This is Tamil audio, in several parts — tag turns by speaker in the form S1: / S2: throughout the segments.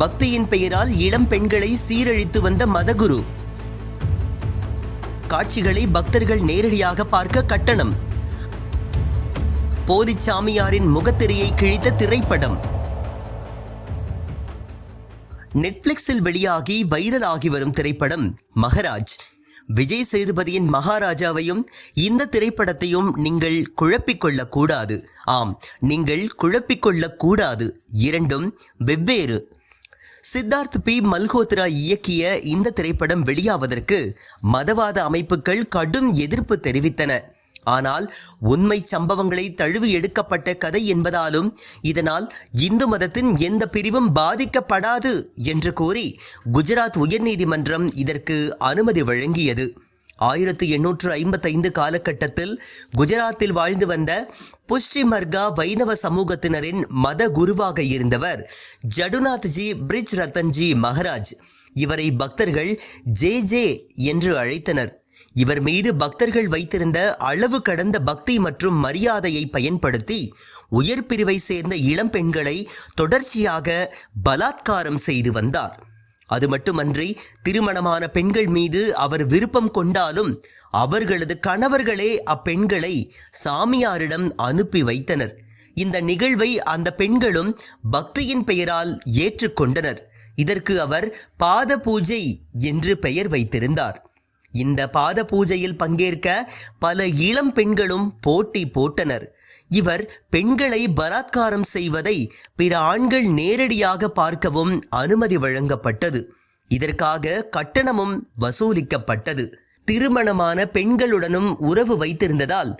S1: பக்தியின் பெயரால் இளம் பெண்களை சீரழித்து வந்த மதகுரு. காட்சிகளை பக்தர்கள் நேரடியாக பார்க்க கட்டணம். போலி சாமியாரின் முகத்திரையை கிழித்த திரைப்படம். நெட்ஃபிளிக்ஸில் வெளியாகி வைரலாகி வரும் திரைப்படம் மகராஜ். விஜய் சேதுபதியின் மகாராஜாவையும் இந்த திரைப்படத்தையும் நீங்கள் குழப்பிக்கொள்ளக்கூடாது ஆம் நீங்கள் குழப்பிக்கொள்ளக்கூடாது இரண்டும் வெவ்வேறு. சித்தார்த் பி. மல்ஹோத்ரா இயக்கிய இந்த திரைப்படம் வெளியாவதற்கு மதவாத அமைப்புகள் கடும் எதிர்ப்பு தெரிவித்தன. ஆனால் உண்மை சம்பவங்களை தழுவி எடுக்கப்பட்ட கதை என்பதாலும் இதனால் இந்து மதத்தின் எந்த பிரிவும் பாதிக்கப்படாது என்று கூறி குஜராத் உயர்நீதிமன்றம் இதற்கு அனுமதி வழங்கியது. ஆயிரத்து எண்ணூற்று ஐம்பத்தைந்து காலகட்டத்தில் குஜராத்தில் வாழ்ந்து வந்த புஷ்டிமர்கா வைணவ சமூகத்தினரின் மத குருவாக இருந்தவர் ஜடுநாத்ஜி பிரிஜ் ரத்தன்ஜி மகராஜ். இவரை பக்தர்கள் ஜே ஜே என்று அழைத்தனர். இவர் மீது பக்தர்கள் வைத்திருந்த அளவு கடந்த பக்தி மற்றும் மரியாதையை பயன்படுத்தி உயர் பிரிவை சேர்ந்த இளம் பெண்களை தொடர்ச்சியாக பலாத்காரம் செய்து வந்தார். அது மட்டுமன்றி திருமணமான பெண்கள் மீது அவர் விருப்பம் கொண்டாலும் அவர்களது கணவர்களே அப்பெண்களை சாமியாரிடம் அனுப்பி வைத்தனர். இந்த நிகழ்வை அந்த பெண்களும் பக்தியின் பெயரால் ஏற்றுக்கொண்டனர். இதற்கு அவர் பாத பூஜை என்று பெயர் வைத்திருந்தார். இந்த பாத பூஜையில் பங்கேற்க பல இளம் பெண்களும் போட்டி போட்டனர். இவர் பெண்களை பலாத்காரம் செய்வதை பிற ஆண்கள் நேரடியாக பார்க்கவும் அனுமதி வழங்கப்பட்டது. இதற்காக கட்டணமும் வசூலிக்கப்பட்டது. திருமணமான பெண்களுடனும் உறவு வைத்திருந்ததால்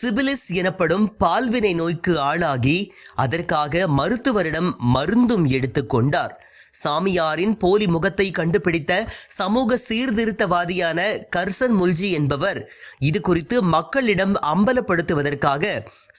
S1: சிபிலிஸ் எனப்படும் பால்வினை நோய்க்கு ஆளாகி அதற்காக மருத்துவரிடம் மருந்தும் எடுத்துக்கொண்டார் சாமியாரின் போலி முகத்தை கண்டுபிடித்த சமூக சீர்திருத்தவாதியான கர்சன் முல்ஜி என்பவர். இது குறித்து மக்களிடம் அம்பலப்படுத்துவதற்காக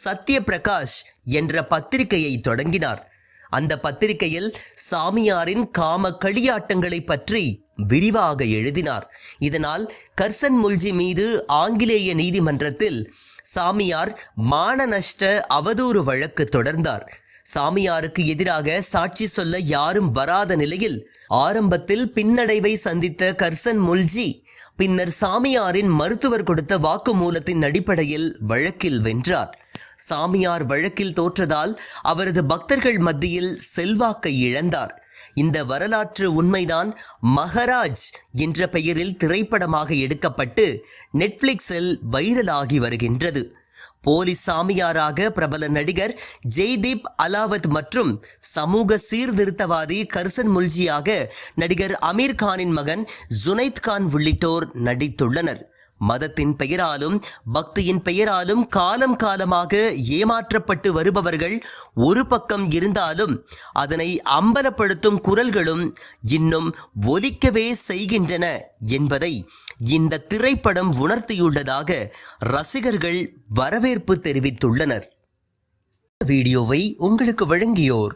S1: சத்ய பிரகாஷ் என்ற பத்திரிகையை தொடங்கினார். அந்த பத்திரிகையில் சாமியாரின் காம களியாட்டங்களை பற்றி விரிவாக எழுதினார். இதனால் கர்சன் முல்ஜி மீது ஆங்கிலேய நீதிமன்றத்தில் சாமியார் மான நஷ்ட அவதூறு வழக்கு தொடர்ந்தார். சாமியாருக்கு எதிராக சாட்சி சொல்ல யாரும் வராத நிலையில் ஆரம்பத்தில் பின்னடைவை சந்தித்த கர்சன் முல்ஜி பின்னர் சாமியாரின் மருத்துவர் கொடுத்த வாக்குமூலத்தின் அடிப்படையில் வழக்கில் வென்றார். சாமியார் வழக்கில் தோற்றதால் அவரது பக்தர்கள் மத்தியில் செல்வாக்கை இழந்தார். இந்த வரலாற்று உண்மைதான் மகராஜ் என்ற பெயரில் திரைப்படமாக எடுக்கப்பட்டு நெட்ஃப்ளிக்ஸில் வைரலாகி வருகின்றது. போலி சாமியாராக பிரபல நடிகர் ஜெய்தீப் அலாவத் மற்றும் சமூக சீர்திருத்தவாதி கர்சன் முல்ஜியாக நடிகர் அமீர் கானின் மகன் ஜுனைத் கான் உள்ளிட்டோர் நடித்துள்ளனர். மதத்தின் பெயராலும் பக்தியின் பெயராலும் காலம் காலமாக ஏமாற்றப்பட்டு வருபவர்கள் ஒரு பக்கம் இருந்தாலும் அதனை அம்பலப்படுத்தும் குரல்களும் இன்னும் ஒலிக்கவே செய்கின்றன என்பதை இந்த திரைப்படம் உணர்த்தியுள்ளதாக ரசிகர்கள் வரவேற்பு தெரிவித்துள்ளனர். வீடியோவை உங்களுக்கு வழங்கியோர்